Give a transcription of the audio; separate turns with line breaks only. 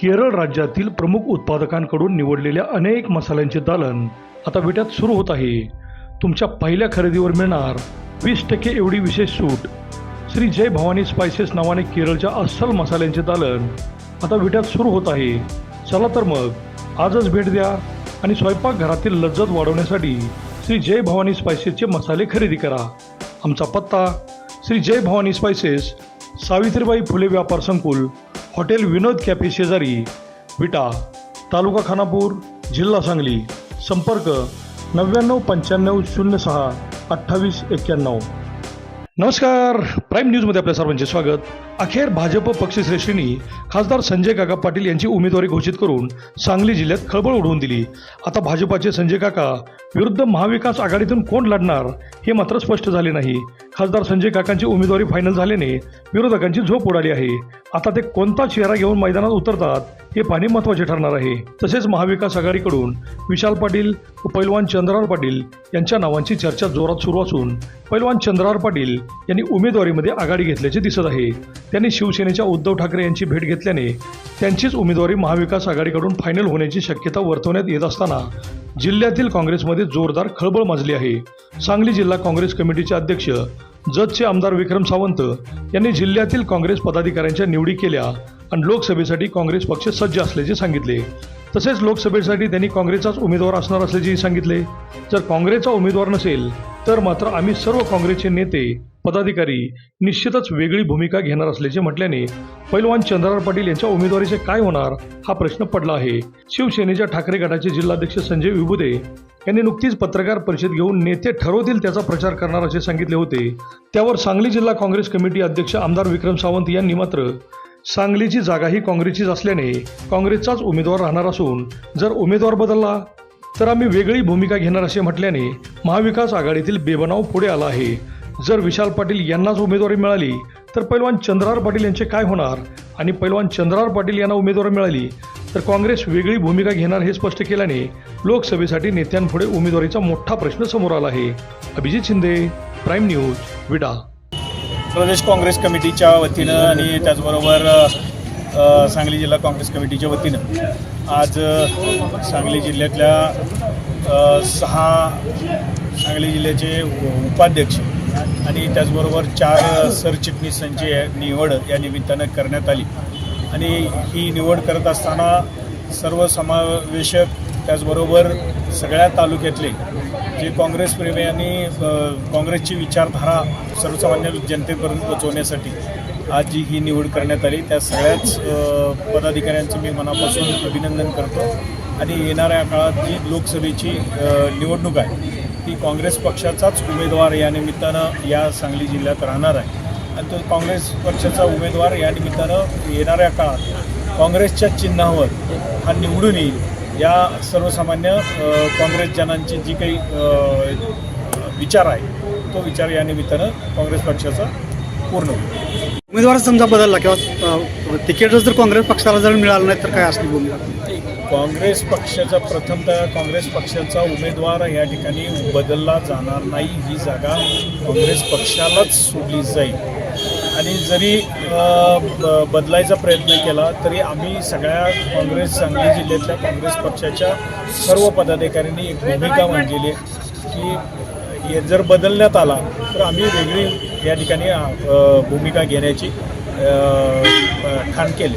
केरळ राज्यातील प्रमुख उत्पादकांकडून निवडलेल्या अनेक मसाल्यांचे दालन आता विट्यात सुरू होत आहे. तुमच्या पहिल्या खरेदीवर मिळणार वीस टक्के एवढी विशेष सूट. श्री जय भवानी स्पायसेस नावाने केरळच्या अस्सल मसाल्यांचे दालन आता विट्यात सुरू होत आहे. चला तर मग आजच भेट द्या आणि स्वयंपाकघरातील लज्जत वाढवण्यासाठी श्री जय भवानी स्पायसेसचे मसाले खरेदी करा. आमचा पत्ता श्री जय भवानी स्पायसेस सावित्रीबाई फुले व्यापार संकुल हॉटेल विनोद कॅफे शेजारी विटा तालुका खानापूर जिल्हा सांगली संपर्क नव्याण्णव पंच्याण्णव शून्य सहा अठ्ठावीस एक्क्याण्णव. नमस्कार प्राईम न्यूजमध्ये आपल्या सर्वांचे स्वागत. अखेर भाजप पक्षश्रेष्ठींनी खासदार संजय काका पाटील यांची उमेदवारी घोषित करून सांगली जिल्ह्यात खळबळ उडवून दिली. आता भाजपाचे संजय काका विरुद्ध महाविकास आघाडीतून कोण लढणार हे मात्र स्पष्ट झाले नाही. खासदार संजय काकांची उमेदवारी फायनल झाल्याने विरोधकांची झोप उडाली आहे. आता ते कोणता चेहरा घेऊन मैदानात उतरतात हे पाहणे महत्त्वाचे ठरणार आहे. तसेच महाविकास आघाडीकडून विशाल पाटील व पैलवान चंद्रहार पाटील यांच्या नावांची चर्चा जोरात सुरू असून पैलवान चंद्रहार पाटील यांनी उमेदवारीमध्ये आघाडी घेतल्याचे दिसत आहे. त्यांनी शिवसेनेच्या उद्धव ठाकरे यांची भेट घेतल्याने त्यांचीच उमेदवारी महाविकास आघाडीकडून फायनल होण्याची शक्यता वर्तवण्यात येत असताना जिल्ह्यातील काँग्रेसमध्ये जोरदार खळबळ माजली आहे. सांगली जिल्हा काँग्रेस कमिटीचे अध्यक्ष जतचे आमदार विक्रम सावंत यांनी जिल्ह्यातील काँग्रेस पदाधिकाऱ्यांच्या निवडी केल्या आणि लोकसभेसाठी काँग्रेस पक्ष सज्ज असल्याचे सांगितले. तसेच लोकसभेसाठी त्यांनी काँग्रेसचाच उमेदवार असणार असल्याचेही सांगितले. जर काँग्रेसचा उमेदवार नसेल तर मात्र आम्ही सर्व काँग्रेसचे नेते पदाधिकारी निश्चितच वेगळी भूमिका घेणार असल्याचे म्हटल्याने पैलवान चंद्रहार पाटील यांच्या उमेदवारीचे काय होणार हा प्रश्न पडला आहे. शिवसेनेच्या ठाकरे गटाचे जिल्हाध्यक्ष संजय विभुदे यांनी नुकतीच पत्रकार परिषद घेऊन नेते ठरवतील त्याचा प्रचार करणार असे सांगितले होते. त्यावर सांगली जिल्हा काँग्रेस कमिटी अध्यक्ष आमदार विक्रम सावंत यांनी मात्र सांगलीची जागा ही काँग्रेसचीच असल्याने काँग्रेसचाच उमेदवार राहणार असून जर उमेदवार बदलला तर आम्ही वेगळी भूमिका घेणार असे म्हटल्याने महाविकास आघाडीतील बेबनाव पुढे आला आहे. जर विशाल पाटील यांनाच उमेदवारी मिळाली तर पैलवान चंद्रहार पाटील यांचे काय होणार? आणि पैलवान चंद्रहार पाटील यांना उमेदवारी मिळाली तर काँग्रेस वेगळी भूमिका घेणार हे स्पष्ट केल्याने लोकसभेसाठी नेत्यांपुढे उमेदवारीचा मोठा प्रश्न समोर आला आहे. अभिजित शिंदे प्राईम न्यूज विडा.
प्रदेश काँग्रेस कमिटीच्या वतीनं आणि त्याचबरोबर सांगली जिल्हा काँग्रेस कमिटीच्या वतीनं आज सांगली जिल्ह्यातल्या सहा सांगली जिल्ह्याचे उपाध्यक्ष आणि त्याचबरोबर चार सरचिटणीसांची निवड या निमित्तानं करण्यात आली. आणि ही निवड करत असताना सर्वसमावेशक त्याचबरोबर सगळ्या तालुक्यातले जे काँग्रेस प्रेमी आणि काँग्रेसची विचारधारा सर्वसामान्य जनतेपर्यंत पोचवण्यासाठी आज जी ही निवड करण्यात आली. त्या सगळ्याच पदाधिकाऱ्यांचं मी मनापासून अभिनंदन करतो. आणि येणाऱ्या काळात जी लोकसभेची निवडणूक आहे की काँग्रेस पक्षाचाच उमेदवार या निमित्तानं या सांगली जिल्ह्यात राहणार आहे. आणि तो काँग्रेस पक्षाचा उमेदवार या निमित्तानं येणाऱ्या काळात काँग्रेसच्या चिन्हावर हा निवडून येईल. या सर्वसामान्य काँग्रेस जनांची जी काही विचार आहे तो विचार या निमित्तानं काँग्रेस पक्षाचा पूर्ण होईल.
उमेदवार समजा बदलला किंवा तिकीट तिकीटच जर काँग्रेस पक्षाला जर मिळालं नाही तर काय असली भूमिका?
काँग्रेस पक्षाचा प्रथमतः काँग्रेस पक्षाचा उमेदवार या ठिकाणी बदलला जाणार नाही. ही जागा काँग्रेस पक्षालाच सोडली जाईल. आणि जरी ब- बदलायचा प्रयत्न केला तरी आम्ही सगळ्या काँग्रेस सांगली जिल्ह्यातल्या काँग्रेस पक्षाच्या सर्व पदाधिकाऱ्यांनी एक भूमिका मांडलेली आहे की हे जर बदलण्यात आला तर आम्ही वेगळी या ठिकाणी भूमिका घेण्याची ठाण केले.